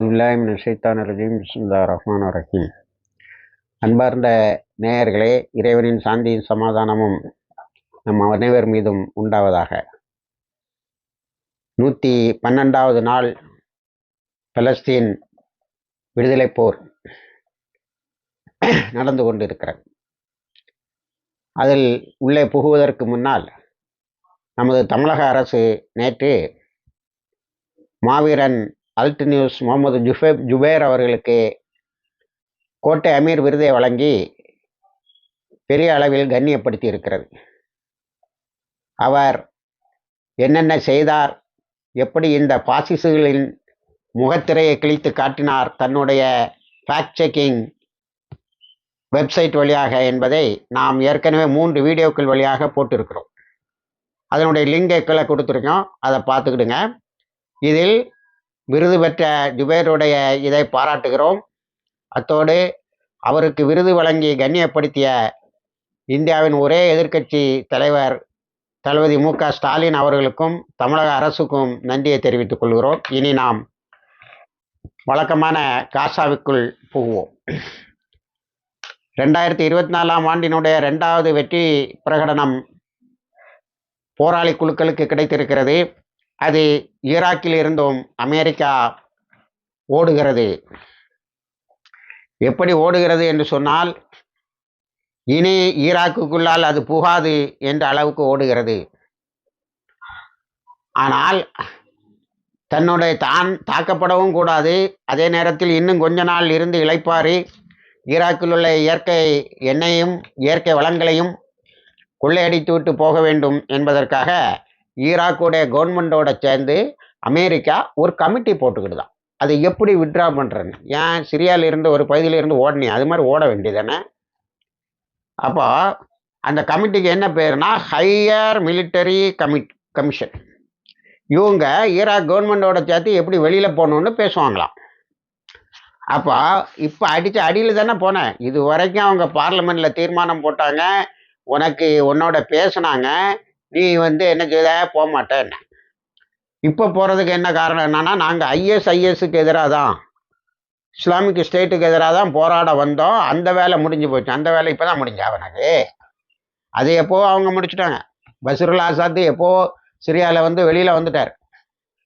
பில்லாமின் ஷைத்தான் ரஜீம். பிஸ்மில்லா ரஹ்மான் ரஹீம். அன்பார்ந்த நேயர்களே இறைவனின் சாந்தியும் சமாதானமும் நம் அனைவர் மீதும் உண்டாவதாக. நூற்றி பன்னெண்டாவது நாள் பலஸ்தீன் விடுதலை போர் நடந்து கொண்டிருக்கிறது. அதில் உள்ளே புகுவதற்கு முன்னால் நமது தமிழக அரசு நேற்று மாவீரன் அல்ட் நியூஸ் முகமது ஜுஃபே ஜுபேர் அவர்களுக்கு கோட்டை அமீர் விருதை வழங்கி பெரிய அளவில் கண்ணியப்படுத்தி இருக்கிறது அவர் என்னென்ன செய்தார் எப்படி இந்த பாசிசுகளின் முகத்திரையை கிழித்து காட்டினார் தன்னுடைய ஃபேக்ட் செக்கிங் வெப்சைட் வழியாக என்பதை நாம் ஏற்கனவே மூன்று வீடியோக்கள் வழியாக போட்டிருக்கிறோம். அதனுடைய லிங்கை கீழே கொடுத்துருக்கோம். அதை பார்த்துக்கிடுங்க. இதில் விருது பெற்ற ஜுபேருடைய இதை பாராட்டுகிறோம். அத்தோடு அவருக்கு விருது வழங்கி கண்ணியப்படுத்திய இந்தியாவின் ஒரே எதிர்க்கட்சி தலைவர் தளபதி மு க ஸ்டாலின் அவர்களுக்கும் தமிழக அரசுக்கும் நன்றியை தெரிவித்துக் கொள்கிறோம். இனி நாம் வழக்கமான காசாவுக்குள் புகுவோம் ரெண்டாயிரத்தி இருபத்தி நாலாம் ஆண்டினுடைய ரெண்டாவது வெற்றி பிரகடனம் போராளி குழுக்களுக்கு கிடைத்திருக்கிறது. அது ஈராக்கில் இருந்தும் அமெரிக்கா ஓடுகிறது. எப்படி ஓடுகிறது என்று சொன்னால் இனி ஈராக்குக்குள்ளால் அது புகாது என்ற அளவுக்கு ஓடுகிறது. ஆனால் தன்னுடைய தான் தாக்கப்படவும் கூடாது. அதே நேரத்தில் இன்னும் கொஞ்ச நாள் இருந்து இழைப்பாரி ஈராக்கில் உள்ள இயற்கை எண்ணெயும் இயற்கை வளங்களையும் கொள்ளையடித்து விட்டு போக வேண்டும் என்பதற்காக ஈராக்குடைய கவர்மெண்டோட சேர்ந்து அமெரிக்கா ஒரு கமிட்டி போட்டுக்கிட்டுதான் அது எப்படி விட்ரா பண்ணுறேன்னு ஏன் சிரியாவில் இருந்து ஒரு பகுதியில் இருந்து ஓடனே? அது மாதிரி ஓட வேண்டியதானே அப்போ அந்த கமிட்டிக்கு என்ன பேருனா ஹையர் மிலிட்டரி கமிட் கமிஷன் இவங்க ஈராக் கவர்மெண்டோட சேர்த்து எப்படி வெளியில் போகணுன்னு பேசுவாங்களாம். அப்போ இப்போ அடித்த அடியில் தானே போனேன். இது வரைக்கும் அவங்க பார்லிமெண்ட்டில் தீர்மானம் போட்டாங்க. உனக்கு உன்னோட பேசுனாங்க. நீ வந்து என்ன செய்த போக மாட்டேன் இப்போ போகிறதுக்கு என்ன காரணம் என்னன்னா நாங்கள் ஐஎஸ்ஐஎஸ்க்கு எதிராக தான் இஸ்லாமிக் ஸ்டேட்டுக்கு எதிராக தான் போராட வந்தோம். அந்த வேலை முடிஞ்சு போச்சு. அந்த வேலை இப்போ தான் முடிஞ்சா. அவனுக்கு அது எப்போ அவங்க முடிச்சுட்டாங்க. பஸ்ருல் ஆசாத் எப்போ சிரியாவில் வந்து வெளியில் வந்துட்டார்.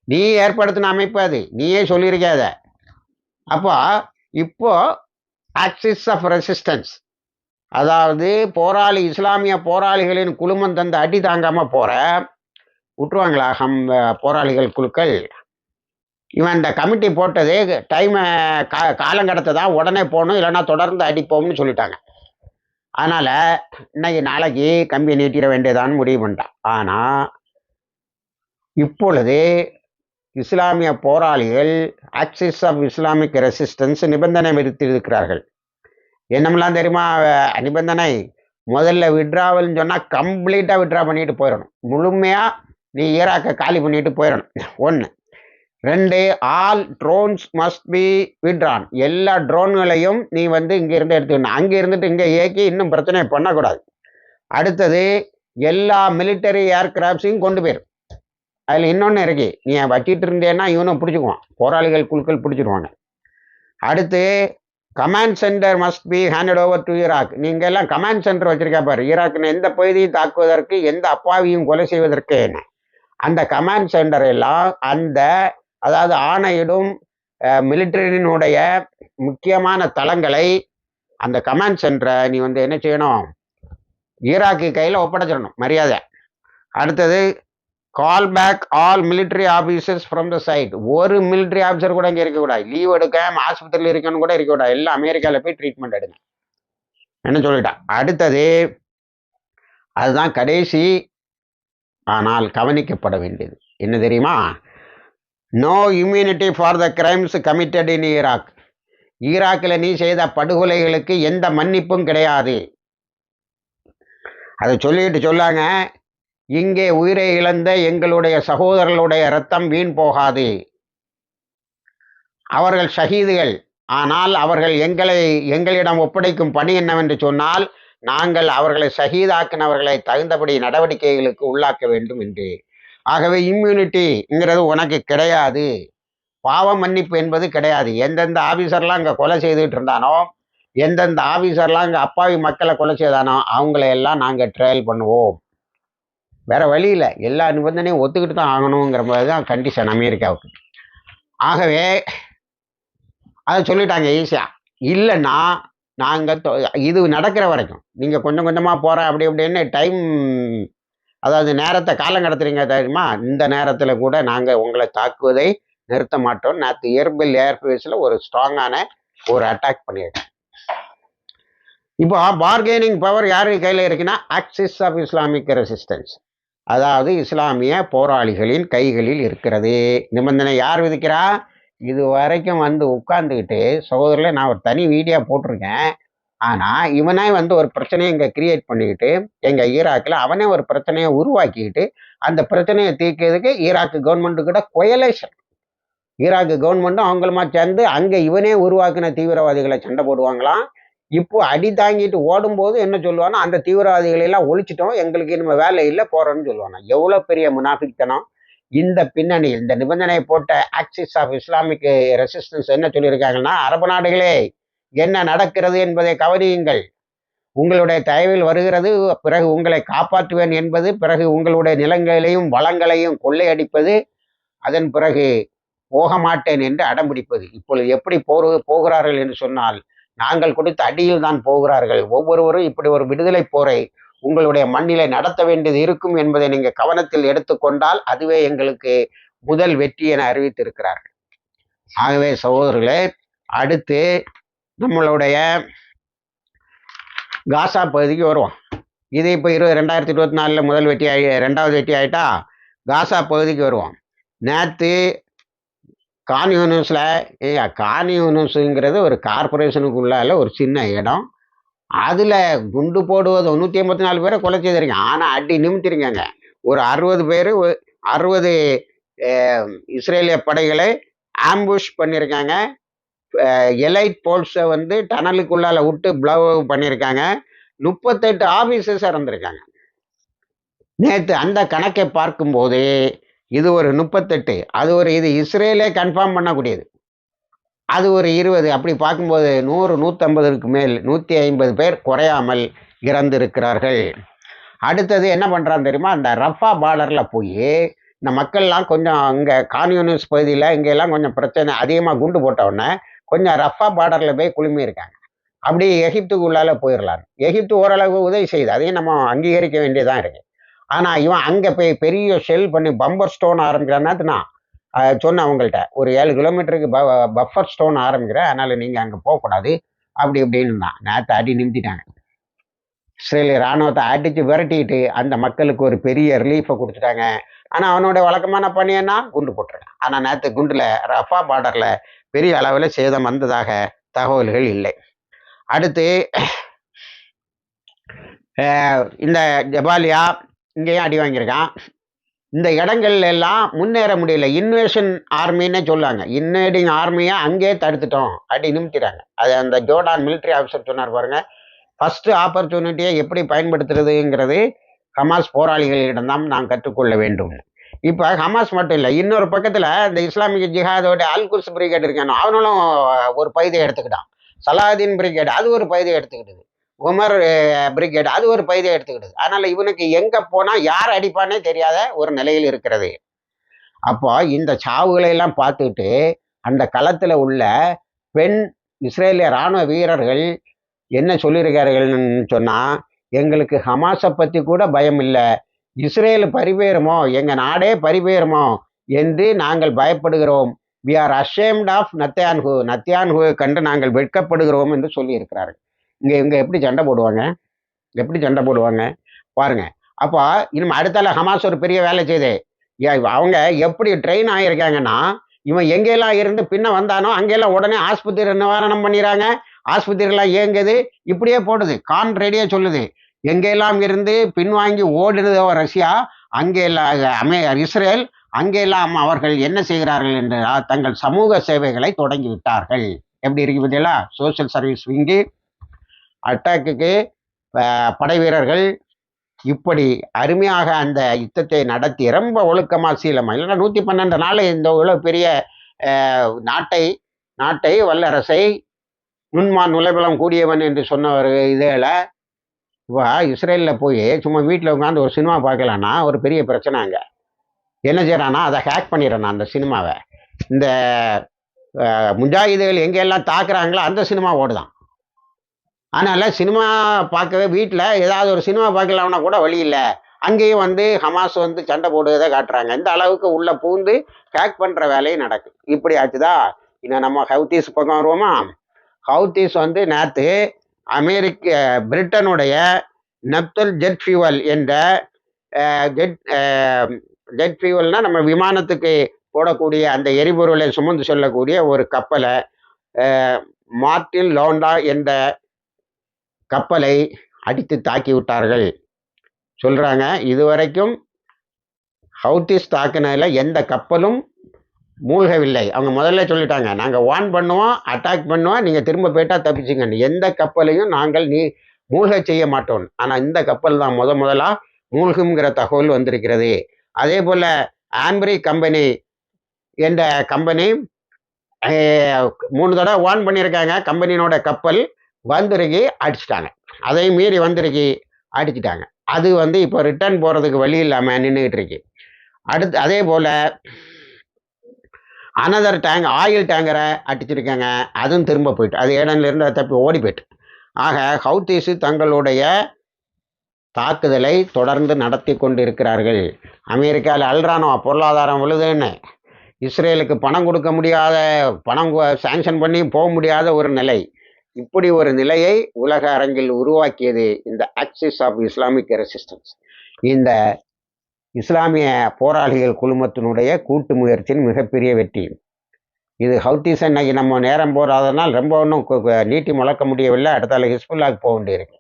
நீ ஏற்படுத்தின அமைப்பு அது. நீயே சொல்லியிருக்காத. அப்போ இப்போ ஆக்சிஸ் ஆஃப் ரெசிஸ்டன்ஸ் அதாவது போராளி இஸ்லாமிய போராளிகளின் குழுமம் தந்த அடி தாங்காமல் போகிற விட்டுருவாங்களா ஹம் போராளிகள் குழுக்கள்? இவன் இந்த கமிட்டி போட்டது டைமை கா காலங்கடத்தை தான் உடனே போகணும் இல்லைன்னா தொடர்ந்து அடிப்போம்னு சொல்லிட்டாங்க. அதனால் இன்னைக்கு நாளைக்கு கம்பி நீட்டிட வேண்டியதான்னு முடிவு பண்ணிட்டான். ஆனால் இப்பொழுது இஸ்லாமிய போராளிகள் ஆக்சிஸ் ஆஃப் இஸ்லாமிக் ரெசிஸ்டன்ஸ் நிபந்தனை விதித்திருக்கிறார்கள். என்னமெல்லாம் தெரியுமா? நிபந்தனை முதல்ல விட்ராவல்னு சொன்னால் கம்ப்ளீட்டாக விட்ரா பண்ணிட்டு போயிடணும் முழுமையாக நீ ஈராக்கை காலி பண்ணிட்டு போயிடணும் ஒன்று ரெண்டு all drones must be withdrawn எல்லா ட்ரோன்களையும் நீ வந்து இங்கேருந்து எடுத்துக்கணும். அங்கே இருந்துட்டு இங்கே இயக்கி இன்னும் பிரச்சனை பண்ணக்கூடாது. அடுத்தது எல்லா மிலிட்டரி ஏர்கிராஃப்ட்ஸையும் கொண்டு போயிடும் அதில் இன்னொன்று இருக்கு. நீ வச்சிட்டு இருந்தேன்னா இவனும் பிடிச்சிக்குவான். போராளிகள் குழுக்கள் பிடிச்சிருவாங்க. அடுத்து command center must be handed over to Iraq நீங்கள் எல்லாம் கமாண்ட் சென்டர் வச்சுருக்கா பாரு. ஈராக்னு எந்த பகுதியும் தாக்குவதற்கு எந்த அப்பாவியும் கொலை செய்வதற்கு என்ன? அந்த கமாண்ட் சென்டர் எல்லாம் அந்த அதாவது ஆணையிடும் மிலிட்டரியினுடைய முக்கியமான தளங்களை அந்த கமாண்ட் சென்டரை நீ வந்து என்ன செய்யணும்? ஈராக்கு கையில் ஒப்படைச்சிடணும் மரியாதை. அடுத்தது call back all military officers from the site ஒரு மிலிட்ரி ஆஃபீஸர் கூட இங்கே இருக்கக்கூடாது. லீவ் எடுக்க ஆஸ்பத்திரியில் இருக்கணும்னு கூட இருக்கக்கூடாது. எல்லாம் அமெரிக்காவில் போய் ட்ரீட்மெண்ட் எடுங்க. என்ன சொல்லிட்டான் அடுத்தது அதுதான் கடைசி ஆனால் கவனிக்கப்பட வேண்டியது. என்ன தெரியுமா? No immunity for the crimes committed in Iraq ஈராக்கில் நீ செய்த படுகொலைகளுக்கு எந்த மன்னிப்பும் கிடையாது. அதை சொல்லிட்டு சொல்லாங்க. இங்கே உயிரை இழந்த எங்களுடைய சகோதரர்களுடைய ரத்தம் வீண் போகாது. அவர்கள் ஷஹீதுகள். ஆனால் அவர்கள் எங்களை எங்களிடம் ஒப்படைக்கும் பணி என்னவென்று சொன்னால் நாங்கள் அவர்களை ஷஹீதாக்கினவர்களை தகுந்தபடி நடவடிக்கைகளுக்கு உள்ளாக்க வேண்டும் என்று. ஆகவே இம்யூனிட்டிங்கிறது உனக்கு கிடையாது. பாவ மன்னிப்பு என்பது கிடையாது. எந்தெந்த ஆபீசர்லாம் அங்கே கொலை செய்துட்டு இருந்தானோ எந்தெந்த ஆபீசர்லாம் அங்கே அப்பாவி மக்களை கொலை செய்தானோ அவங்களையெல்லாம் எல்லாம் நாங்கள் ட்ரையல் பண்ணுவோம். வேற வழி இல்லை. எல்லா நிபந்தனையும் ஒத்துக்கிட்டு தான் ஆகணுங்கிற மாதிரி தான் கண்டிஷன் அமெரிக்காவுக்கு. ஆகவே அதை சொல்லிட்டாங்க ஈஸியாக இல்லைன்னா நாங்கள் இது நடக்கிற வரைக்கும். நீங்கள் கொஞ்சம் கொஞ்சமாக போகிற அப்படி அப்படின்னு டைம் அதாவது நேரத்தை காலம் கடத்துறீங்க தெரியுமா? இந்த நேரத்தில் கூட நாங்கள் உங்களை தாக்குவதை நிறுத்த மாட்டோம். நேற்று இயர்பில் ஏர்ஃபேஸில் ஒரு ஸ்ட்ராங்கான ஒரு அட்டாக் பண்ணியிருக்கேன் இப்போ பார்கெனிங் பவர் யாரு கையில் இருக்குன்னா ஆக்சிஸ் ஆஃப் இஸ்லாமிக் ரெசிஸ்டன்ஸ் அதாவது இஸ்லாமிய போராளிகளின் கைகளில் இருக்கிறது. நிபந்தனை யார் விதிக்கிறா? இது வரைக்கும் வந்து உட்கார்ந்துக்கிட்டு சகோதரில் நான் ஒரு தனி வீடியோ போட்டிருக்கேன். ஆனால் இவனே வந்து ஒரு பிரச்சனையை இங்கே கிரியேட் பண்ணிக்கிட்டு எங்கள் ஈராக்கில் அவனே ஒரு பிரச்சனையை உருவாக்கிக்கிட்டு அந்த பிரச்சனையை தீர்க்கிறதுக்கு ஈராக்கு கவர்மெண்ட்டு கூட கொயலேஷன் ஈராக்கு கவர்மெண்ட்டும் அவங்களுமா சேர்ந்து அங்கே இவனே உருவாக்கின தீவிரவாதிகளை சண்டை போடுவாங்களாம். இப்போ அடி தாங்கிட்டு ஓடும்போது என்ன சொல்லுவானா அந்த தீவிரவாதிகளை எல்லாம் ஒழிச்சிட்டோம் எங்களுக்கு நம்ம வேலை இல்லை போறோம்னு சொல்லுவானா எவ்வளோ பெரிய முனாஃபிக்தனம்? இந்த பின்னணியில் இந்த நிபந்தனையை போட்ட ஆக்சிஸ் ஆஃப் இஸ்லாமிக் ரெசிஸ்டன்ஸ் என்ன சொல்லியிருக்காங்கன்னா அரபு நாடுகளே என்ன நடக்கிறது என்பதை கவனியுங்கள். உங்களுடைய தயவில் வருகிறது பிறகு உங்களை காப்பாற்றுவேன் என்பது பிறகு உங்களுடைய நிலங்களையும் வளங்களையும் கொள்ளையடிப்பது அதன் பிறகு போக மாட்டேன் என்று அடம்பிடிப்பது இப்பொழுது எப்படி போரு போகிறார்கள் என்று சொன்னால் நாங்கள் கொடுத்த அடியில் தான் போகிறார்கள். ஒவ்வொருவரும் இப்படி ஒரு விடுதலை போரை உங்களுடைய மண்ணிலை நடத்த வேண்டியது இருக்கும் என்பதை நீங்கள் கவனத்தில் எடுத்துக்கொண்டால் அதுவே எங்களுக்கு முதல் வெற்றி என அறிவித்திருக்கிறார்கள். ஆகவே சகோதரர்களே அடுத்து நம்மளுடைய காசா பகுதிக்கு வருவோம். இது இப்போ இருபது ரெண்டாயிரத்தி இருபத்தி நாலில் முதல் வெற்றி ஆகி ரெண்டாவது வெற்றி ஆகிட்டா காசா பகுதிக்கு வருவோம். நேற்று கான் யூனிவர்ஸில் ஏங்க கான் யூனிவர்ஸுங்கிறது ஒரு கார்பரேஷனுக்குள்ளால ஒரு சின்ன இடம். அதில் குண்டு போடுவது நூற்றி ஐம்பத்தி நாலு பேரை கொலை செய்திருக்கேன் ஆனால் அடி நிமித்திருக்காங்க. ஒரு அறுபது பேர் அறுபது இஸ்ரேலிய படைகளை ஆம்புஷ் பண்ணியிருக்காங்க எலைட் போல்ஸை வந்து டனலுக்குள்ளால விட்டு ப்ளவ் பண்ணியிருக்காங்க முப்பத்தெட்டு ஆஃபீஸர்ஸ் இறந்துருக்காங்க. நேற்று அந்த கணக்கை பார்க்கும்போது இது ஒரு முப்பத்தெட்டு. அது ஒரு இது இஸ்ரேலே கன்ஃபார்ம் பண்ணக்கூடியது. அது ஒரு இருபது. அப்படி பார்க்கும்போது நூறு நூற்றம்பதுக்கு மேல் நூற்றி ஐம்பது பேர் குறையாமல் இறந்திருக்கிறார்கள். அடுத்தது என்ன பண்ணுறான்னு தெரியுமா? அந்த ரஃபா பார்டரில் போய் இந்த மக்கள்லாம் கொஞ்சம் அங்கே கான்யூனிஸ் பகுதியில் இங்கெல்லாம் கொஞ்சம் பிரச்சனை அதிகமாக குண்டு போட்டவுடனே கொஞ்சம் ரஃபா பார்டரில் போய் குழுமி இருக்காங்க அப்படி எகிப்துக்குள்ளால போயிடலாம் எகிப்து ஓரளவு உதவி செய்யுது. அதையும் நம்ம அங்கீகரிக்க வேண்டியதான் இருக்குது ஆனால் இவன் அங்கே போய் பெரிய ஷெல் பண்ணி பம்பர் ஸ்டோன் ஆரம்பிக்கிறான்னா சொன்னேன் அவங்கள்ட்ட ஒரு ஏழு கிலோமீட்டருக்கு ப பஃபர் ஸ்டோன் ஆரம்பிக்கிறேன் அதனால் நீங்கள் அங்கே போகக்கூடாது. அப்படி இப்படின்னு தான் நேற்று அடி நிமித்திட்டாங்க. இஸ்ரேலிய இராணுவத்தை அடித்து விரட்டிட்டு அந்த மக்களுக்கு ஒரு பெரிய ரிலீஃபை கொடுத்துட்டாங்க. ஆனால் அவனோட வழக்கமான பணியன்னா குண்டு போட்டிருக்கான். ஆனால் நேற்று குண்டில் ரஃபா பார்டரில் பெரிய அளவில் சேதம் வந்ததாக தகவல்கள் இல்லை. அடுத்து இந்த ஜபாலியா இங்கேயும் அடி வாங்கியிருக்கான். இந்த இடங்கள்ல எல்லாம் முன்னேற முடியல. இன்வேஷன் ஆர்மின்னே சொல்லுவாங்க. இன்வேடிங் ஆர்மியை அங்கேயே தடுத்துட்டோம் அடி நிமித்திறாங்க அது அந்த ஜோர்டான் மிலிட்ரி ஆஃபீஸர் சொன்னார் பாருங்க. ஃபஸ்ட்டு ஆப்பர்ச்சுனிட்டியை எப்படி பயன்படுத்துறதுங்கிறது ஹமாஸ் போராளிகளிடம்தான் நாம் கற்றுக்கொள்ள வேண்டும். இப்போ ஹமாஸ் மட்டும் இல்லை இன்னொரு பக்கத்தில் இந்த இஸ்லாமிக ஜிஹாதோட அல்குர்ஸ் பிரிகேட் இருக்கானோ அவனும் ஒரு பகுதியை எடுத்துக்கிட்டான். சலாதீன் பிரிகேட் அது ஒரு பகுதியை எடுத்துக்கிட்டது. Umar brigade. அது ஒரு பகுதியை எடுத்துக்கிட்டது. அதனால் இவனுக்கு எங்கே போனால் யார் அடிப்பானே தெரியாத ஒரு நிலையில் இருக்கிறது. அப்போ இந்த சாவுகளை எல்லாம் பார்த்துட்டு அந்த களத்தில் உள்ள பெண் இஸ்ரேலிய இராணுவ வீரர்கள் என்ன சொல்லியிருக்கார்கள்னு சொன்னால் எங்களுக்கு ஹமாஸை பற்றி கூட பயம் இல்லை. இஸ்ரேல் பரிபேறுமோ எங்கள் நாடே பரிபேறுமோ என்று நாங்கள் பயப்படுகிறோம். We are ashamed of Netanyahu நத்தியான்ஹுவை கண்டு நாங்கள் வெட்கப்படுகிறோம் என்று சொல்லியிருக்கிறார்கள். இங்கே இங்கே எப்படி சண்டை போடுவாங்க? எப்படி சண்டை போடுவாங்க? பாருங்க. அப்போ இனிமே அடுத்தால ஹமாஸ் ஒரு பெரிய வேலை செய்தே. அவங்க எப்படி ட்ரெயின் ஆகியிருக்காங்கன்னா இவன் எங்கெல்லாம் இருந்து பின்ன வந்தானோ அங்கெல்லாம் உடனே ஆஸ்பத்திரி நிவாரணம் பண்ணிடுறாங்க. ஆஸ்பத்திரியெல்லாம் இயங்குது. இப்படியே போடுது. கான் ரெடியே சொல்லுது. எங்கெல்லாம் இருந்து பின்வாங்கி ஓடுனதோ ரஷ்யா அங்கே அமே இஸ்ரேல் அங்கெல்லாம் அவர்கள் என்ன செய்கிறார்கள் என்றால் தங்கள் சமூக சேவைகளை தொடங்கி விட்டார்கள். எப்படி இருக்கு பார்த்தீங்களா? சோசியல் சர்வீஸ் விங்கு அட்டாக்குக்கு படை வீரர்கள் இப்படி அருமையாக அந்த யுத்தத்தை நடத்தி ரொம்ப ஒழுக்கமாக சீலமாக இல்லைன்னா நூற்றி பன்னெண்டு நாள் இந்த இவ்வளோ பெரிய நாட்டை நாட்டை வல்லரசை நுண்மான் நுழைபலம் கூடியவன் என்று சொன்ன ஒரு இதில் இப்போ இஸ்ரேலில் போய் சும்மா வீட்டில் உட்காந்து ஒரு சினிமா பார்க்கலான்னா ஒரு பெரிய பிரச்சனை அங்கே. என்ன செய்கிறான்னா அதை ஹேக் பண்ணிடுறான் அந்த சினிமாவை. இந்த முஜாஹிதுகள் எங்கெல்லாம் தாக்குறாங்களோ அந்த சினிமா ஓடுதான். அதனால் சினிமா பார்க்கவே வீட்டில் ஏதாவது ஒரு சினிமா பார்க்கலாம்னா கூட வழி இல்லை. அங்கேயும் வந்து ஹமாஸ் வந்து சண்டை போடுவதை காட்டுறாங்க. இந்த அளவுக்கு உள்ள பூந்து ஹேக் பண்ணுற வேலையும் நடக்குது இப்படி ஆச்சுதா? இன்னும் நம்ம ஹவுத்தீஸ் பக்கம் வருவோமா? ஹவுத்தீஸ் வந்து நேற்று அமெரிக்க பிரிட்டனுடைய நப்தல் ஜெட் ஃபியூவல் என்ற ஜெட் ஜெட் ஃபியூவல்னால் நம்ம விமானத்துக்கு போடக்கூடிய அந்த எரிபொருளை சுமந்து செல்லக்கூடிய ஒரு கப்பலை மார்டின் லோண்டா என்ற கப்பலை அடித்து தாக்கி விட்டார்கள். சொல்கிறாங்க இதுவரைக்கும் ஹவுத்திஸ் தாக்குனதில் எந்த கப்பலும் மூழ்கவில்லை. அவங்க முதல்ல சொல்லிட்டாங்க நாங்கள் வான் பண்ணுவோம் அட்டாக் பண்ணுவோம் நீங்கள் திரும்ப போயிட்டால் தப்பிச்சுங்க எந்த கப்பலையும் நாங்கள் நீ மூழ்க செய்ய மாட்டோம். ஆனால் இந்த கப்பல் தான் முத முதலாக மூழ்குங்கிற தகவல் வந்திருக்கிறது. அதே போல் ஆம்பரி கம்பெனி என்ற கம்பெனி மூணு தடவை வான் பண்ணியிருக்காங்க. கம்பெனியோட கப்பல் வந்துருக்கி அடிச்சிட்டாங்க. அதையும் மீறி வந்துருக்கி அடிச்சிட்டாங்க. அது வந்து இப்போ ரிட்டர்ன் போகிறதுக்கு வழி இல்லாமல் நின்றுக்கிட்டு இருக்கு அடுத்து அதே போல் அனதர் டேங்க் ஆயில் டேங்கரை அடிச்சிருக்காங்க. அதுவும் திரும்ப போயிட்டு அது ஏடன்லேருந்து தப்பி ஓடி போயிட்டு. ஆக ஹவுத்தீஸு தங்களுடைய தாக்குதலை தொடர்ந்து நடத்தி கொண்டு இருக்கிறார்கள் அமெரிக்காவில் அல்றானோ பொருளாதாரம் விழுதுன்னு இஸ்ரேலுக்கு பணம் கொடுக்க முடியாத பணம் சேங்ஷன் பண்ணி போக முடியாத ஒரு நிலை. இப்படி ஒரு நிலையை உலக அரங்கில் உருவாக்கியது இந்த ஆக்சிஸ் ஆஃப் இஸ்லாமிக் ரெசிஸ்டன்ஸ் இந்த இஸ்லாமிய போராளிகள் குழுமத்தினுடைய கூட்டு முயற்சியின் மிகப்பெரிய வெற்றி. இது ஹவுத்தீஸ் அன்னைக்கு நம்ம நேரம் போகாதனால் ரொம்ப ஒன்றும் நீட்டி முழக்க முடியவில்லை. அடுத்தால ஹிஸ்புல்லாக்கு போக வேண்டியிருக்கு.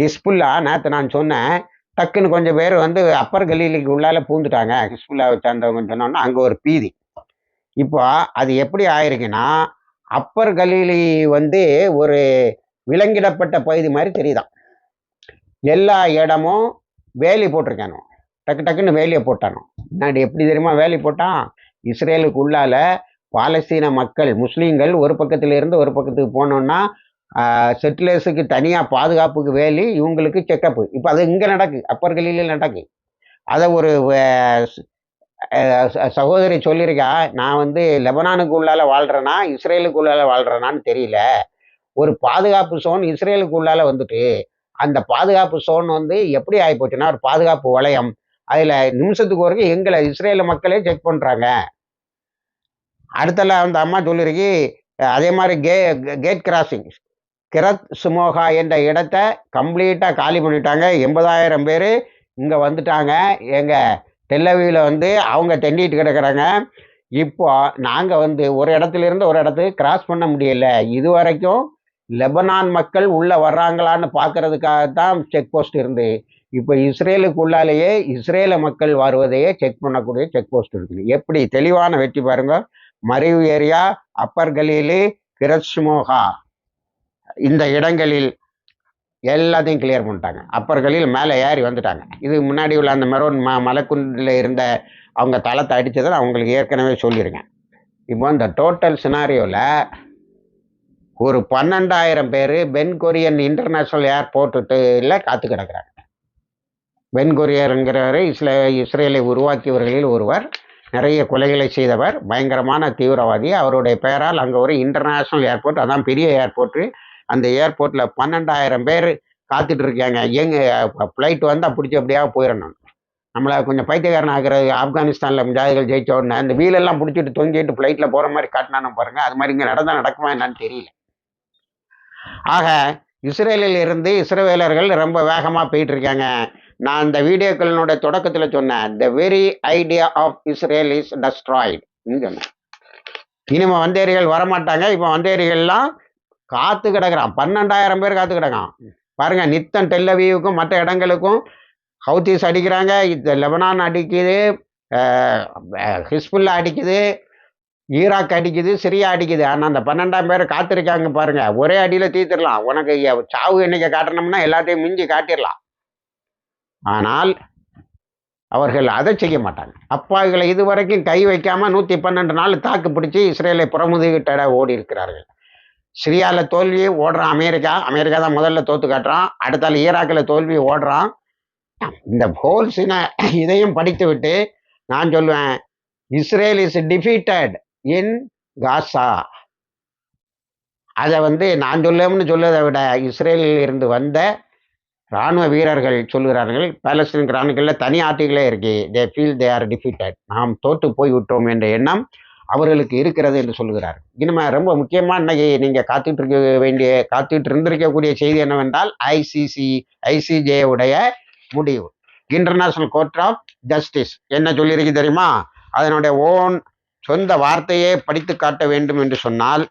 ஹிஸ்புல்லா நேற்று நான் சொன்னேன் டக்குன்னு கொஞ்சம் பேர் வந்து அப்பர் கலீலுக்கு உள்ளால பூந்துட்டாங்க. ஹிஸ்புல்லாவை சேர்ந்தவங்கன்னு சொன்னோன்னா அங்கே ஒரு பீதி. இப்போ அது எப்படி ஆயிருக்குன்னா அப்பர் கலீலி வந்து ஒரு விலங்கிடப்பட்ட பகுதி மாதிரி தெரியுதான் எல்லா இடமும் வேலி போட்டிருக்கானோ? டக்கு டக்குன்னு வேலியை போட்டானோ? முன்னாடி எப்படி தெரியுமா வேலி போட்டான்? இஸ்ரேலுக்கு உள்ளால பாலஸ்தீன மக்கள் முஸ்லீம்கள் ஒரு பக்கத்துல இருந்து ஒரு பக்கத்துக்கு போனோம்னா செட்டிலர்ஸுக்கு தனியாக பாதுகாப்புக்கு வேலி இவங்களுக்கு செக்கப்பு. இப்போ அது இங்கே நடக்கு அப்பர் கலீலில் நடக்கு. அதை ஒரு சகோதரி சொல்லியிருக்கா நான் வந்து லெபனானுக்கு உள்ளால வாழ்கிறேனா இஸ்ரேலுக்கு உள்ளால வாழ்கிறேனான்னு தெரியல. ஒரு பாதுகாப்பு சோன் இஸ்ரேலுக்கு உள்ளால வந்துட்டு அந்த பாதுகாப்பு சோன் வந்து எப்படி ஆகிப்போச்சுன்னா ஒரு பாதுகாப்பு வளையம். அதில் நிமிஷத்துக்கு வரைக்கும் எங்களை இஸ்ரேல மக்களே செக் பண்ணுறாங்க அடுத்தல அந்த அம்மா சொல்லியிருக்கு அதே மாதிரி கே கேட் கிராசிங். கிரத் சுமோகா என்ற இடத்த கம்ப்ளீட்டாக காலி பண்ணிட்டாங்க. எண்பதாயிரம் பேர் இங்கே வந்துட்டாங்க. எங்கள் டெல்லவியில் வந்து அவங்க தெண்டிட்டு கிடக்குறாங்க. இப்போ நாங்கள் வந்து ஒரு இடத்துல இருந்து ஒரு இடத்துக்கு கிராஸ் பண்ண முடியல. இது வரைக்கும் லெபனான் மக்கள் உள்ளே வர்றாங்களான்னு பார்க்கறதுக்காக தான் செக் போஸ்ட் இருந்து. இப்போ இஸ்ரேலுக்கு உள்ளாலேயே இஸ்ரேல மக்கள் வருவதையே செக் பண்ணக்கூடிய செக் போஸ்ட் இருக்குது. எப்படி? தெளிவான வெற்றி பாருங்க. மறைவு ஏரியா அப்பர் கலீலு கிரஸ்மோகா. இந்த இடங்களில் எல்லாத்தையும் கிளியர் பண்ணிட்டாங்க. அப்பர்களில் மேலே ஏறி வந்துட்டாங்க. இது முன்னாடி உள்ள அந்த மெரோன் ம மலைக்குண்டில் இருந்த அவங்க தளத்தை அடித்ததை அவங்களுக்கு ஏற்கனவே சொல்லியிருக்கேன். இப்போ இந்த டோட்டல் சினாரியோவில் ஒரு பன்னெண்டாயிரம் பேர் பென் கொரியன் இன்டர்நேஷ்னல் ஏர்போர்ட்டுல காத்து கிடக்குறாங்க. பென் கொரியருங்கிறவர் இஸ்ரே இஸ்ரேலை உருவாக்கியவர்களில் ஒருவர் நிறைய கொலைகளை செய்தவர் பயங்கரமான தீவிரவாதி. அவருடைய பெயரால் அங்கே ஒரு இன்டர்நேஷ்னல் ஏர்போர்ட் அதான் பெரிய ஏர்போர்ட்டு அந்த ஏர்போர்ட்டில் பன்னெண்டாயிரம் பேர் காத்துட்டு இருக்காங்க. எங்க ஃப்ளைட் வந்தால் பிடிச்சி அப்படியே போயிடணும் நம்மளை கொஞ்சம் பைத்தியக்காரன் ஆகிறது ஆப்கானிஸ்தானில் முஜாதிகள் ஜெயிச்ச உடனே அந்த வீலெல்லாம் பிடிச்சிட்டு தொங்கிட்டு ஃப்ளைட்டில் போகிற மாதிரி காட்டினானு பாருங்கள் அது மாதிரி இங்கே நடந்தால் நடக்குமா என்னன்னு தெரியல. ஆக இஸ்ரேலில் இருந்து இஸ்ரேலர்கள் ரொம்ப வேகமாக போயிட்டு இருக்காங்க நான் அந்த வீடியோக்களினுடைய தொடக்கத்தில் சொன்னேன். The very idea of Israel is destroyed சொன்னேன். இனிமே வந்தேரிகள் வரமாட்டாங்க. இப்போ வந்தேரிகள்லாம் காத்து கிடக்குறான். பன்னெண்டாயிரம் பேர் காத்து கிடக்கான். பாருங்க நித்தம் டெல்லவியூக்கும் மற்ற இடங்களுக்கும் ஹவுத்தீஸ் அடிக்கிறாங்க. இந்த லெபனான் அடிக்குது ஹிஸ்புல்லா அடிக்குது ஈராக் அடிக்குது சிரியா அடிக்குது. ஆனால் அந்த பன்னெண்டாம் பேர் காத்திருக்காங்க பாருங்க. ஒரே அடியில் தீர்த்துடலாம். உனக்கு சாவு எண்ணிக்கை காட்டணும்னா எல்லாத்தையும் மிஞ்சி காட்டிடலாம். ஆனால் அவர்கள் அதை செய்ய மாட்டாங்க. அப்பாவிகளை இதுவரைக்கும் கை வைக்காமல் நூற்றி பன்னெண்டு நாள் தாக்கு பிடிச்சி இஸ்ரேலை புறமுதுகிட்ட ஓடி இருக்கிறார்கள் சிரியாவில் தோல்வி ஓடுறான் அமெரிக்கா. அமெரிக்கா தான் முதல்ல தோத்து காட்டுறான். அடுத்தால் ஈராக்கில் தோல்வி ஓடுறான். இந்த ஹோல்ஸின இதையும் படித்து விட்டு நான் சொல்லுவேன் Israel is defeated in Gaza அதை வந்து நான் சொல்லணும்னு சொல்லுவதை விட இஸ்ரேலில் இருந்து வந்த இராணுவ வீரர்கள் சொல்லுகிறார்கள் பாலஸ்தீன் கிரானிக்கலில் தனி ஆர்டிகளே இருக்கு. They feel they are defeated நாம் தோற்று போய் விட்டோம் என்ற எண்ணம் அவர்களுக்கு இருக்கிறது என்று சொல்லுகிறார் இனிமே ரொம்ப முக்கியமாக இன்னைக்கு நீங்கள் காத்துட்டு இருக்க வேண்டிய காத்துட்டு இருந்திருக்கக்கூடிய செய்தி என்னவென்றால் ஐசிசி ஐசிஜே உடைய முடிவு. இன்டர்நேஷனல் கோர்ட் ஆஃப் ஜஸ்டிஸ் என்ன சொல்லியிருக்கு தெரியுமா? அதனுடைய ஓன் சொந்த வார்த்தையே படித்து காட்ட வேண்டும் என்று சொன்னால்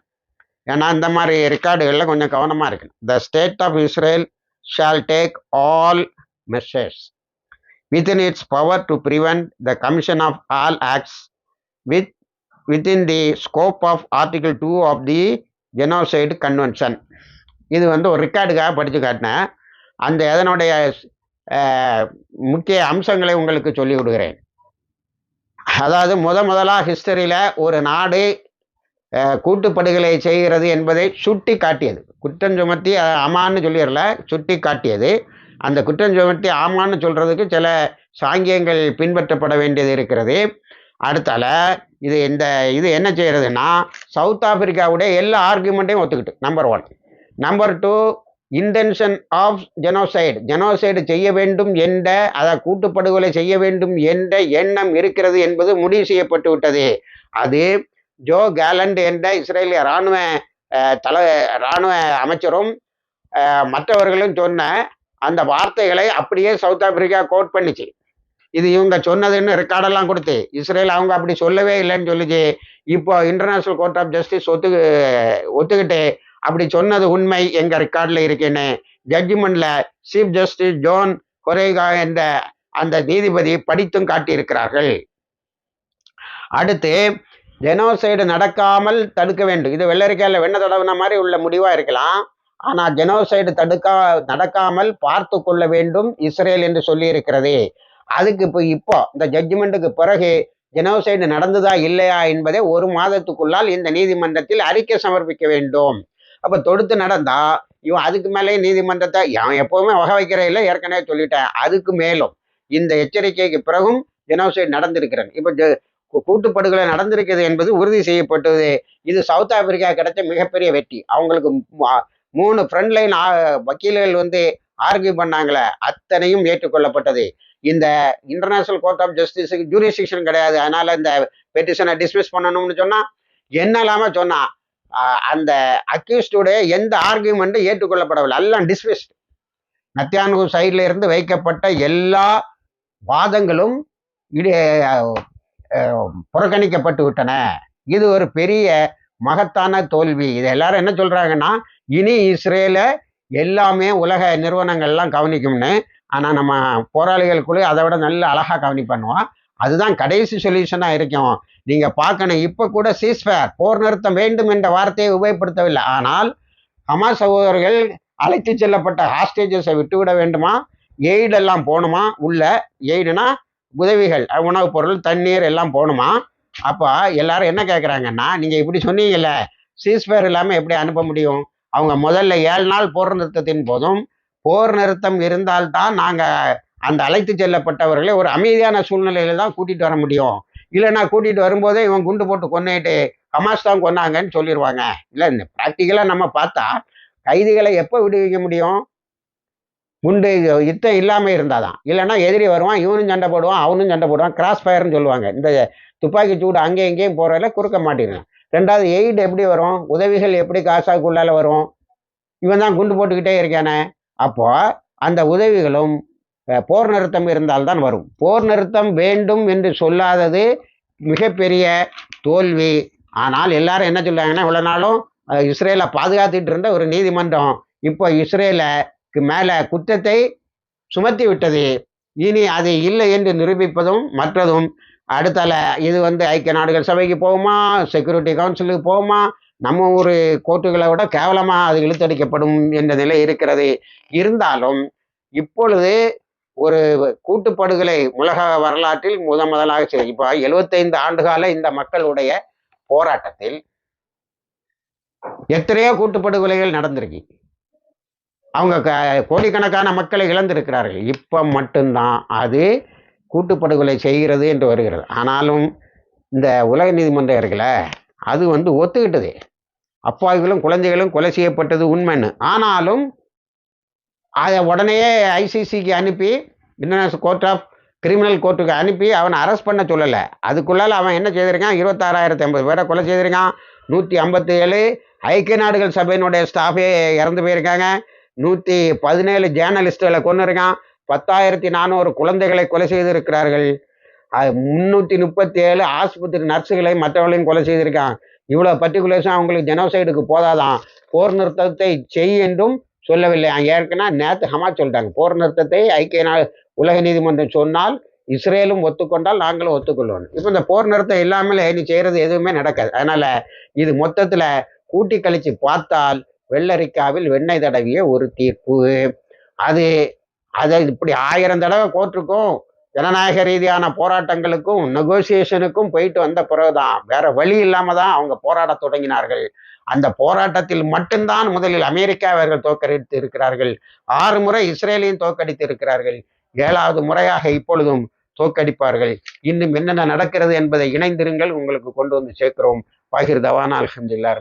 ஏன்னா இந்த மாதிரி ரெக்கார்டுகளில் கொஞ்சம் கவனமாக இருக்கணும். The state of Israel shall take all measures within its power to prevent the commission of all acts with within the scope of article 2 of the genocide convention. இது வந்து ஒரு ரெக்கார்டுக்காக படித்து காட்டினேன். அந்த அதனுடைய முக்கிய அம்சங்களை உங்களுக்கு சொல்லி விடுகிறேன் அதாவது முத முதலாக ஹிஸ்டரியில் ஒரு நாடு அஹ், கூட்டுப்படுகொலை செய்கிறது என்பதை சுட்டி காட்டியது குற்றம் சுமத்தி அஹ், அமான்னு சொல்லிடல சுட்டி காட்டியது அந்த குற்றம் சுமத்தி ஆமான்னு சொல்கிறதுக்கு சில சாங்கியங்கள் பின்பற்றப்பட வேண்டியது இருக்கிறது. அடுத்தால இது இந்த இது என்ன செய்கிறதுன்னா சவுத் ஆப்பிரிக்காவுடைய எல்லா ஆர்குமெண்ட்டையும் ஒத்துக்கிட்டு number one number two intention of genocide genocide செய்ய வேண்டும் என்ற அதை கூட்டுப்படுகொலை செய்ய வேண்டும் என்ற எண்ணம் இருக்கிறது என்பது முடிவு செய்யப்பட்டு விட்டது. அது ஜோ கேலண்ட் என்ற இஸ்ரேலிய இராணுவ தலை இராணுவ அமைச்சரும் மற்றவர்களும் சொன்ன அந்த வார்த்தைகளை அப்படியே சவுத் ஆப்பிரிக்கா கோட் பண்ணிச்சு. இது இவங்க சொன்னதுன்னு ரெக்கார்டெல்லாம் கொடுத்து இஸ்ரேல் அவங்க அப்படி சொல்லவே இல்லைன்னு சொல்லிச்சு. இப்போ இன்டர்நேஷனல் கோர்ட் ஆஃப் ஜஸ்டிஸ் ஒத்து ஒத்துக்கிட்டு அப்படி சொன்னது உண்மை எங்க ரெக்கார்டில் இருக்குன்னு. ஜட்ஜ்மெண்ட்ல சீஃப் ஜஸ்டிஸ் ஜோன் கொரேகா என்ற அந்த நீதிபதி படித்தும் காட்டியிருக்கிறார்கள். அடுத்து ஜெனோசைடு நடக்காமல் தடுக்க வேண்டும். இது வெள்ளரிக்கையில் வெண்ண தடவின மாதிரி உள்ள முடிவாக இருக்கலாம். ஆனால் ஜெனோசைடு தடுக்கா நடக்காமல் பார்த்து கொள்ள வேண்டும் இஸ்ரேல் என்று சொல்லியிருக்கிறது. அதுக்கு இப்போ இப்போ இந்த ஜட்ஜ்மெண்ட்டுக்கு பிறகு ஜெனோசைடு நடந்ததா இல்லையா என்பதை ஒரு மாதத்துக்குள்ளால் இந்த நீதிமன்றத்தில் அறிக்கை சமர்ப்பிக்க வேண்டும். அப்போ தொடுத்து நடந்தா இவன் அதுக்கு மேலே நீதிமன்றத்தை அவன் எப்போவுமே வகை வைக்கிற இல்லை ஏற்கனவே சொல்லிட்டேன். அதுக்கு மேலும் இந்த எச்சரிக்கைக்கு பிறகும் ஜெனோசைடு நடந்திருக்கிறேன் இப்போ கூட்டுப்படுகொலை நடந்திருக்கிறது என்பது உறுதி செய்யப்பட்டது. இது சவுத் ஆப்பிரிக்கா கிடைச்ச மிகப்பெரிய வெற்றி. அவங்களுக்கு மூணு ஃப்ரண்ட் லைன் வக்கீல்கள் வந்து ஆர்கியூ பண்ணாங்களே அத்தனையும் ஏற்றுக்கொள்ளப்பட்டது. இந்த இன்டர்நேஷனல் கோர்ட் ஆஃப் ஜஸ்டிஸுக்கு ஜூரிஸ்டிக்ஷன் கிடையாது. அதனால இந்த பெட்டிஷனை டிஸ்மிஸ் பண்ணணும்னு சொன்னா என்ன இல்லாம சொன்னா அந்த அக்யூஸ்டுடைய எந்த ஆர்கியூமெண்ட்டும் ஏற்றுக்கொள்ளப்படவில்லை. எல்லாம் டிஸ்மிஸ் நத்தியானு சைடில் இருந்து வைக்கப்பட்ட எல்லா வாதங்களும் புறக்கணிக்கப்பட்டு விட்டன. இது ஒரு பெரிய மகத்தான தோல்வி. இது எல்லாரும் என்ன சொல்றாங்கன்னா இனி இஸ்ரேலை எல்லாமே உலக நிறுவனங்கள்லாம் கவனிக்கும்னு ஆனால் நம்ம போராளிகளுக்குள்ளே அதை விட நல்ல அழகாக கவனிப்பண்ணுவோம் அதுதான் கடைசி சொல்யூஷனாக இருக்கும். நீங்கள் பார்க்கணும் இப்போ கூட சீஸ்ஃபேர் போர் நிறுத்தம் வேண்டும் என்ற வார்த்தையை உபயோகப்படுத்தவில்லை. ஆனால் ஹமாஸ் சகோதரர்கள் அழைத்து செல்லப்பட்ட ஹாஸ்டேஜஸை விட்டுவிட வேண்டுமா? எய்டெல்லாம் போகணுமா? உள்ள எய்டுனா உதவிகள் உணவுப் பொருள் தண்ணீர் எல்லாம் போகணுமா? அப்போ எல்லாரும் என்ன கேட்குறாங்கன்னா நீங்கள் இப்படி சொன்னீங்கல்ல சீஸ்ஃபேர் இல்லாமல் எப்படி அனுப்ப முடியும்? அவங்க முதல்ல ஏழு நாள் போர் நிறுத்தத்தின் போதும் போர் நிறுத்தம் இருந்தால்தான் நாங்கள் அந்த அழைத்து செல்லப்பட்டவர்களை ஒரு அமைதியான சூழ்நிலையில தான் கூட்டிகிட்டு வர முடியும். இல்லைன்னா கூட்டிகிட்டு வரும்போதே இவன் குண்டு போட்டு கொன்னிட்டு ஹமாஸ் தான் கொன்னாங்கன்னு சொல்லிடுவாங்க இல்லை இந்த ப்ராக்டிக்கலாக நம்ம பார்த்தா கைதிகளை எப்போ விடுவிக்க முடியும்? குண்டு யுத்தம் இல்லாமல் இருந்தாதான் இல்லைன்னா எதிரி வருவான் இவனும் சண்டை போடுவான் அவனும் சண்டை போடுவான் கிராஸ் ஃபயர்னு சொல்லுவாங்க. இந்த துப்பாக்கி சூடு அங்கேயும் இங்கேயும் போகிறதில் குறுக்க மாட்டேங்கிறான் ரெண்டாவது எய்டு எப்படி வரும்? உதவிகள் எப்படி காசாக்குள்ளால வரும்? இவன் தான் குண்டு போட்டுக்கிட்டே இருக்கானே. அப்போ அந்த உதவிகளும் போர் நிறுத்தம் இருந்தால்தான் வரும். போர் நிறுத்தம் வேண்டும் என்று சொல்லாதது மிகப்பெரிய தோல்வி. ஆனால் எல்லாரும் என்ன சொல்றாங்கன்னா இவ்வளோ நாளும் இஸ்ரேலை பாதுகாத்துட்டு இருந்த ஒரு நீதிமன்றம் இப்போ இஸ்ரேலுக்கு மேலே குற்றத்தை சுமத்தி விட்டது. இனி அது இல்லை என்று நிரூபிப்பதும் மற்றதும். அடுத்தால இது வந்து ஐக்கிய நாடுகள் சபைக்கு போகுமா? செக்யூரிட்டி கவுன்சிலுக்கு போகுமா? நம்ம ஊர் கோர்ட்டுகளை விட கேவலமாக அது இழுத்தடிக்கப்படும் என்ற நிலை இருக்கிறது. இருந்தாலும் இப்பொழுது ஒரு கூட்டுப்படுகொலை உலக வரலாற்றில் முத முதலாக செய்து இப்போ எழுபத்தைந்து ஆண்டுகால இந்த மக்களுடைய போராட்டத்தில் எத்தனையோ கூட்டுப்படுகொலைகள் நடந்திருக்கு. அவங்க க கோடிக்கணக்கான மக்களை இழந்திருக்கிறார்கள். இப்போ மட்டும்தான் அது கூட்டுப்படுகொலை செய்கிறது என்று வருகிறது. ஆனாலும் இந்த உலக நீதிமன்றம் இருக்குல்ல அது வந்து ஒத்துக்கிட்டது. அப்பாவிகளும் குழந்தைகளும் கொலை செய்யப்பட்டது உண்மைன்னு. ஆனாலும் அதை உடனே ஐசிசிக்கு அனுப்பி இன்டர்நேஷனல் கோர்ட் ஆஃப் கிரிமினல் கோர்ட்டுக்கு அனுப்பி அவனை அரெஸ்ட் பண்ண சொல்லலை. அதுக்குள்ளால் அவன் என்ன செய்திருக்கான்? இருபத்தாறாயிரத்தி ஐம்பது பேரை கொலை செய்திருக்கான். நூற்றி ஐம்பத்தி ஏழு ஐக்கிய நாடுகள் சபையினுடைய ஸ்டாஃபே இறந்து போயிருக்காங்க. நூற்றி பதினேழு ஜேர்னலிஸ்டுகளை கொண்டு இருக்கான் பத்தாயிரத்தி நானூறு குழந்தைகளை கொலை செய்திருக்கிறார்கள். முந்நூற்றி முப்பத்தி ஏழு ஆஸ்பத்திரி நர்ஸுகளை மற்றவர்களையும் கொலை செய்திருக்கான் இவ்வளோ பர்டிகுலேஷன் அவங்களுக்கு ஜெனோசைடுக்கு போதாதான். போர் நிறுத்தத்தை செய் என்றும் சொல்லவில்லை. ஏற்கனவே நேற்று ஹமாஸ் சொல்லிட்டாங்க. போர் நிறுத்தத்தை ஐக்கிய நாள் உலக நீதிமன்றம் சொன்னால் இஸ்ரேலும் ஒத்துக்கொண்டால் நாங்களும் ஒத்துக்கொள்வோம். இப்போ இந்த போர் நிறுத்தம் இல்லாமல் நீ செய்கிறது எதுவுமே நடக்காது. அதனால் இது மொத்தத்தில் கூட்டி கழித்து பார்த்தால் வெள்ளரிக்காவில் வெண்ணெய் தடவிய ஒரு தீர்ப்பு. அது அதை இப்படி ஆயிரம் தடவை கோர்ட்டுக்கும் ஜனநாயக ரீதியான போராட்டங்களுக்கும் நெகோசியேஷனுக்கும் போயிட்டு வந்த பிறகுதான் வேற வழி இல்லாம தான் அவங்க போராட தொடங்கினார்கள். அந்த போராட்டத்தில் மட்டும்தான் முதலில் அமெரிக்கா அவர்கள் தோற்கடித்து இருக்கிறார்கள். ஆறு முறை இஸ்ரேலையும் தோற்கடித்து இருக்கிறார்கள். ஏழாவது முறையாக இப்பொழுதும் தோற்கடிப்பார்கள். இன்னும் என்னென்ன நடக்கிறது என்பதை இணைந்திருங்கள். உங்களுக்கு கொண்டு வந்து சேர்க்கிறோம். பகிர் தவானா அலமதுல்லா